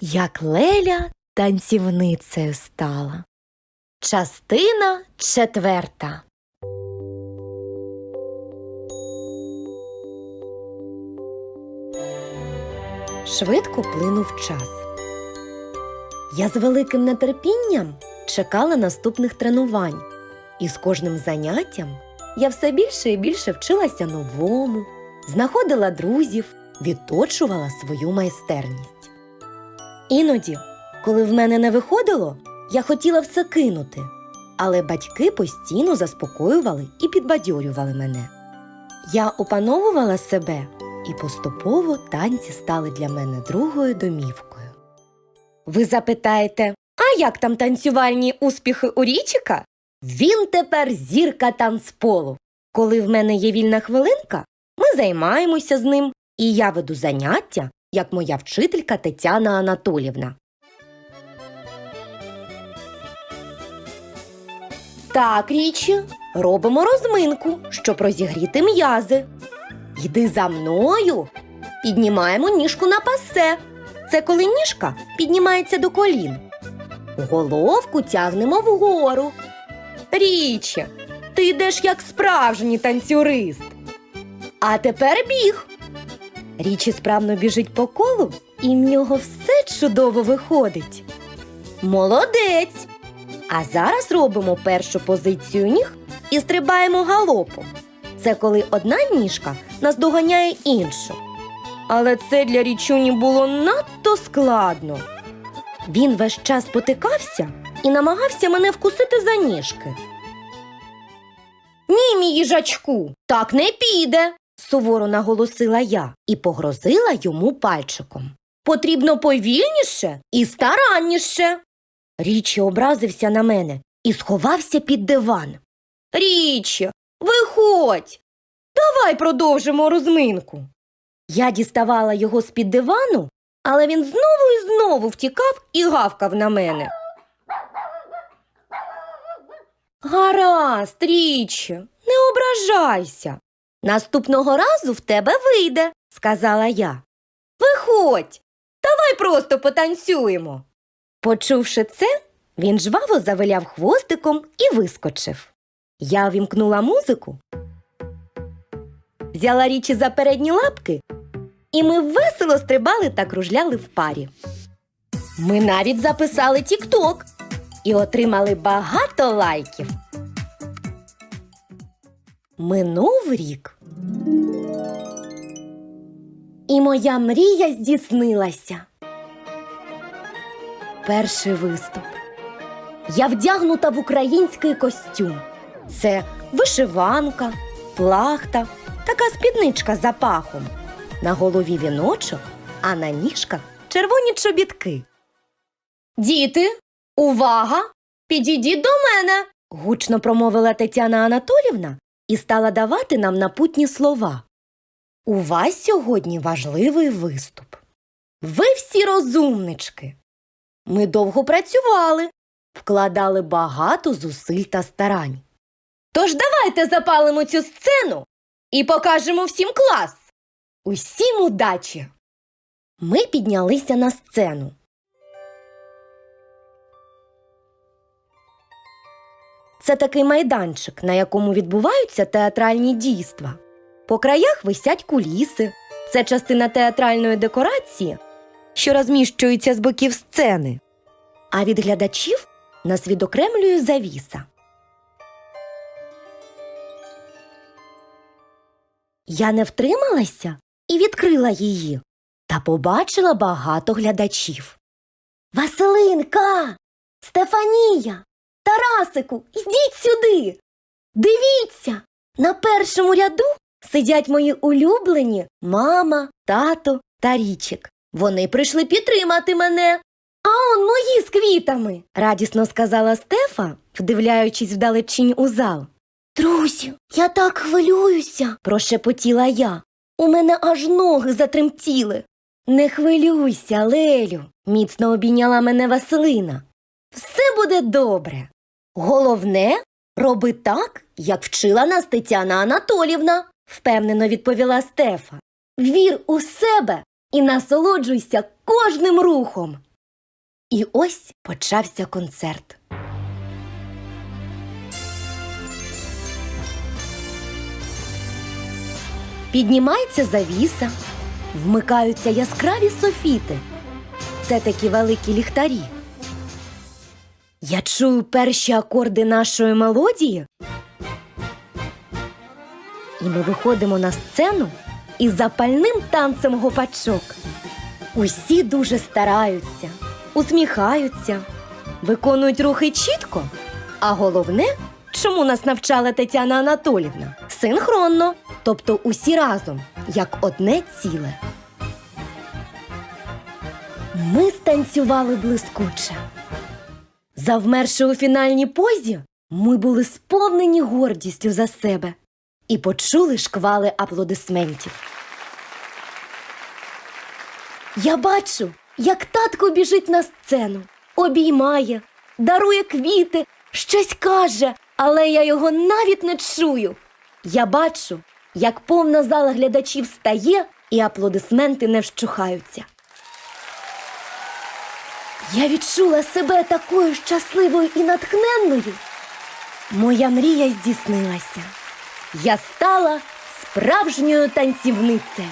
Як Леля танцівницею стала. Частина четверта. Швидко плинув час. Я з великим нетерпінням чекала наступних тренувань, і з кожним заняттям я все більше і більше вчилася новому, знаходила друзів, відточувала свою майстерність. Іноді, коли в мене не виходило, я хотіла все кинути, але батьки постійно заспокоювали і підбадьорювали мене. Я опановувала себе, і поступово танці стали для мене другою домівкою. Ви запитаєте, а як там танцювальні успіхи у Річика? Він тепер зірка танцполу. Коли в мене є вільна хвилинка, ми займаємося з ним, і я веду заняття, як моя вчителька Тетяна Анатолівна. Так, Річі, робимо розминку, щоб розігріти м'язи. Йди за мною. Піднімаємо ніжку на пасе. Це коли ніжка піднімається до колін. Головку тягнемо вгору. Річі, ти йдеш як справжній танцюрист. А тепер біг. Річі справно біжить по колу, і в нього все чудово виходить. Молодець! А зараз робимо першу позицію ніг і стрибаємо галопом. Це коли одна ніжка наздоганяє іншу. Але це для річуні було надто складно. Він весь час потикався і намагався мене вкусити за ніжки. Ні, мій їжачку, так не піде, суворо наголосила я і погрозила йому пальчиком. Потрібно повільніше і старанніше. Річі образився на мене і сховався під диван. Річі, виходь. Давай продовжимо розминку. Я діставала його з-під дивану, але він знову і знову втікав і гавкав на мене. Гаразд, Річі, не ображайся. Наступного разу в тебе вийде, сказала я. Виходь, давай просто потанцюємо. Почувши це, він жваво завиляв хвостиком і вискочив. Я вімкнула музику, взяла річі за передні лапки, і ми весело стрибали та кружляли в парі. Ми навіть записали тік-ток і отримали багато лайків. Минув рік. І моя мрія здійснилася. Перший виступ. Я вдягнута в український костюм. Це вишиванка, плахта, така спідничка з запахом. На голові віночок, а на ніжках червоні чобітки. Діти, увага! Підійдіть до мене. гучно промовила Тетяна Анатолівна і стала давати нам напутні слова. У вас сьогодні важливий виступ. Ви всі розумнички. Ми довго працювали, вкладали багато зусиль та старань. Тож давайте запалимо цю сцену і покажемо всім клас. Усім удачі! Ми піднялися на сцену. Це такий майданчик, на якому відбуваються театральні дійства. По краях висять куліси. Це частина театральної декорації, що розміщується з боків сцени. А від глядачів нас відокремлює завіса. Я не втрималася і відкрила її та побачила багато глядачів. Василинка, Стефанія, Тарасику, ідіть сюди. Дивіться, на першому ряду сидять мої улюблені мама, тато та річик. Вони прийшли підтримати мене. А он мої з квітами, радісно сказала Стефа, вдивляючись вдалечінь у зал. Друзі, я так хвилююся, прошепотіла я. У мене аж ноги затремтіли. Не хвилюйся, Лелю, міцно обійняла мене Василина. Все буде добре. Головне, роби так, як вчила нас Тетяна Анатолівна, впевнено відповіла Стефа. Вір у себе і насолоджуйся кожним рухом. І ось почався концерт. Піднімається завіса, вмикаються яскраві софіти. Це такі великі ліхтарі. Я чую перші акорди нашої мелодії. І ми виходимо на сцену із запальним танцем гопачок. Усі дуже стараються, усміхаються, виконують рухи чітко. А головне, чому нас навчала Тетяна Анатолівна? Синхронно, тобто усі разом, як одне ціле. Ми станцювали блискуче. Завмерши у фінальній позі, ми були сповнені гордістю за себе і почули шквали аплодисментів. Я бачу, як татко біжить на сцену, обіймає, дарує квіти, щось каже, але я його навіть не чую. Я бачу, як повна зала глядачів стає, і аплодисменти не вщухаються. Я відчула себе такою щасливою і натхненною. Моя мрія здійснилася. Я стала справжньою танцівницею.